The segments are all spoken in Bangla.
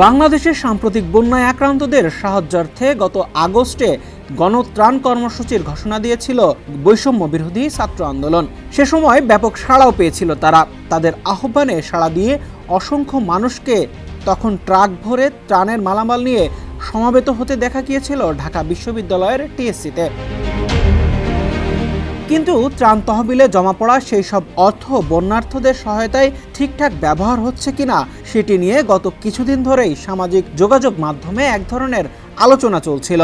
বাংলাদেশের সাম্প্রতিক বন্যায় আক্রান্তদের সাহায্যার্থে গত আগস্টে গণত্রাণ কর্মসূচির ঘোষণা দিয়েছিল বৈষম্য বিরোধী ছাত্র আন্দোলন। সে সময় ব্যাপক সাড়াও পেয়েছিল তারা। তাদের আহ্বানে সাড়া দিয়ে অসংখ্য মানুষকে তখন ট্রাক ভরে ত্রাণের মালামাল নিয়ে সমাবেত হতে দেখা গিয়েছিল ঢাকা বিশ্ববিদ্যালয়ের টিএসসিতে। কিন্তু ত্রাণ তহবিলে জমা পড়া সেই সব অর্থ বন্যার্থদের সহায়তায় ঠিকঠাক ব্যবহার হচ্ছে কিনা সেটি নিয়ে গত কিছুদিন ধরেই সামাজিক যোগাযোগ মাধ্যমে এক ধরনের আলোচনা চলছিল।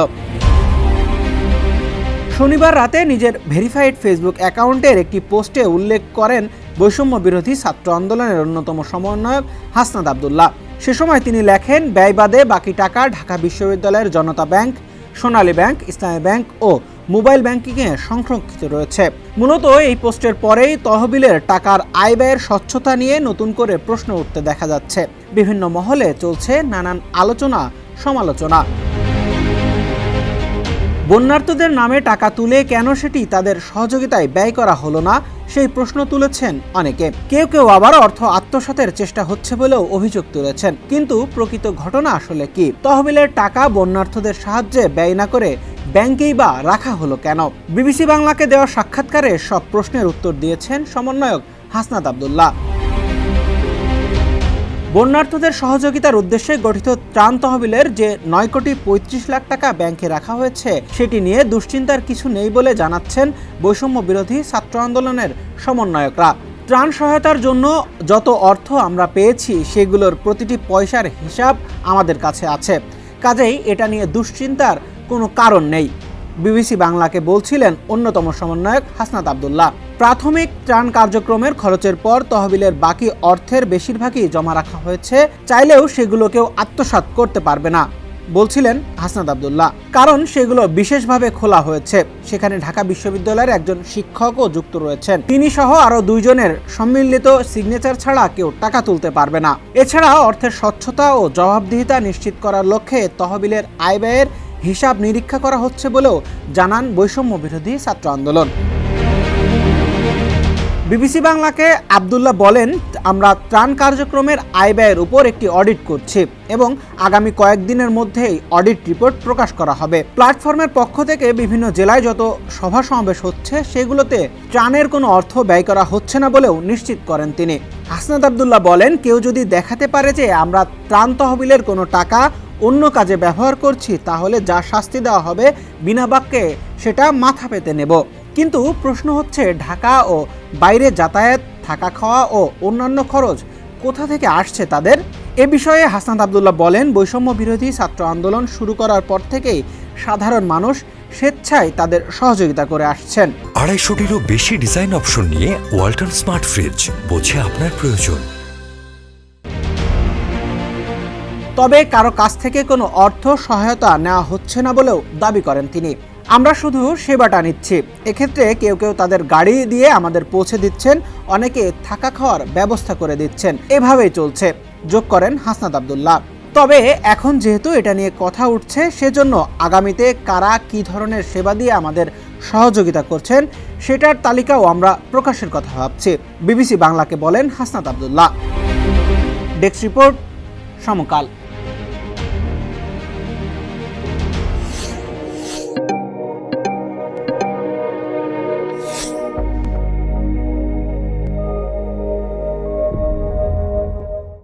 শনিবার রাতে নিজের ভেরিফাইড ফেসবুক অ্যাকাউন্টের একটি পোস্টে উল্লেখ করেন বৈষম্য বিরোধী ছাত্র আন্দোলনের অন্যতম সমন্বয়ক হাসনাদ আবদুল্লাহ। সে সময় তিনি লেখেন ব্যয়বাদে বাকি টাকা ঢাকা বিশ্ববিদ্যালয়ের Janata bank, Sonali bank, Islami bank ও মোবাইল ব্যাংকিংয়ে সংরক্ষিত রয়েছে। মূলত এই পোস্টের পরেই তহবিলের টাকার আয় ব্যয়ের স্বচ্ছতা নিয়ে নতুন করে প্রশ্ন উঠতে দেখা যাচ্ছে। বিভিন্ন মহলে চলছে নানান আলোচনা, সমালোচনা। বন্যার্থদের নামে টাকা তুলে কেন সেটি তাদের সহযোগিতায় ব্যয় করা হলো না, সেই প্রশ্ন তুলেছেন অনেকে। কেউ কেউ আবার অর্থ আত্মসাতের চেষ্টা হচ্ছে বলেও অভিযোগ তুলেছেন। কিন্তু প্রকৃত ঘটনা আসলে কি? তহবিলের টাকা বন্যার্থদের সাহায্যে ব্যয় না করে ব্যাংকেই বা রাখা হলো কেন? বিবিসি বাংলাকে দেওয়া সাক্ষাৎকারে সব প্রশ্নের উত্তর দিয়েছেন সমন্বয়ক হাসনাত আবদুল্লাহ। বন্যার্থদের সহযোগিতার উদ্দেশ্যে গঠিত ত্রাণ তহবিলের যে নয় কোটি পঁয়ত্রিশ লাখ টাকা ব্যাংকে রাখা হয়েছে, সেটি নিয়ে দুশ্চিন্তার কিছু নেই বলে জানাচ্ছেন বৈষম্য বিরোধী ছাত্র আন্দোলনের সমন্বয়করা। ত্রাণ সহায়তার জন্য যত অর্থ আমরা পেয়েছি, সেগুলোর প্রতিটি পয়সার হিসাব আমাদের কাছে আছে। কাজেই এটা নিয়ে দুশ্চিন্তার কোনো কারণ নেই। বিবিসি বাংলাকে বলছিলেন অন্যতম সমন্বয়ক হাসনাত আবদুল্লাহ। প্রাথমিক ত্রাণ কার্যক্রমের খরচের পর তহবিলের বাকি অর্থের বেশিরভাগই জমা রাখা হয়েছে, চাইলেও সেগুলো কেউ আত্মসাৎ করতে পারবে না, বলছিলেন হাসনাত আবদুল্লাহ। কারণ সেগুলো বিশেষভাবে খোলা হয়েছে। সেখানে ঢাকা বিশ্ববিদ্যালয়ের একজন শিক্ষকও যুক্ত রয়েছেন। তিনি সহ আরও দুইজনের সম্মিলিত সিগনেচার ছাড়া কেউ টাকা তুলতে পারবে না। এছাড়া অর্থের স্বচ্ছতা ও জবাবদিহিতা নিশ্চিত করার লক্ষ্যে তহবিলের আয় ব্যয়ের হিসাব নিরীক্ষা করা হচ্ছে বলেও জানান বৈষম্য বিরোধী ছাত্র আন্দোলন। বিবিসি বাংলাকে আবদুল্লাহ বলেন, আমরা ত্রাণ কার্যক্রমের আয় ব্যয়ের উপর একটি অডিট করছি এবং আগামী কয়েকদিনের মধ্যেই অডিট রিপোর্ট প্রকাশ করা হবে। প্ল্যাটফর্মের পক্ষ থেকে বিভিন্ন জেলায় যত সভা সমাবেশ হচ্ছে, সেগুলোতে ত্রাণের কোনো অর্থ ব্যয় করা হচ্ছে না বলেও নিশ্চিত করেন তিনি। হাসনাত আবদুল্লাহ বলেন, কেউ যদি দেখাতে পারে যে আমরা ত্রাণ তহবিলের কোনো টাকা অন্য কাজে ব্যবহার করছি, তাহলে যা শাস্তি দেওয়া হবে বিনা বাক্যে সেটা মাথা পেতে নেব। কিন্তু প্রশ্ন হচ্ছে, ঢাকা ও বাইরে যাতায়াত, থাকা খাওয়া ও অন্যান্য খরচ কোথা থেকে আসছে তাদের? এ বিষয়ে হাসনাত আবদুল্লাহ বলেন, বৈষম্য বিরোধী ছাত্র আন্দোলন শুরু করার পর থেকেই সাধারণ মানুষ স্বেচ্ছায় তাদের সহযোগিতা করে আসছেন। আড়াইশোটিরও বেশি ডিজাইন অপশন নিয়ে ওয়ালটন স্মার্ট ফ্রিজ বোঝে আপনার প্রয়োজন। তবে কারও কাছ থেকে কোনো অর্থ সহায়তা নেওয়া হচ্ছে না বলেও দাবি করেন তিনি। আমরা শুধু সেবাটা নিচ্ছি। এক্ষেত্রে কেউ কেউ তাদের গাড়ি দিয়ে আমাদের পৌঁছে দিচ্ছেন, অনেকে থাকা খাওয়ার ব্যবস্থা করে দিচ্ছেন। এভাবেই চলছে, যোগ করেন হাসনাত আবদুল্লাহ। তবে এখন যেহেতু এটা নিয়ে কথা উঠছে, সেজন্য আগামীতে কারা কী ধরনের সেবা দিয়ে আমাদের সহযোগিতা করছেন, সেটার তালিকাও আমরা প্রকাশের কথা ভাবছি। বিবিসি বাংলাকে বলেন Hasnat Abdullah. Desk report Samakal.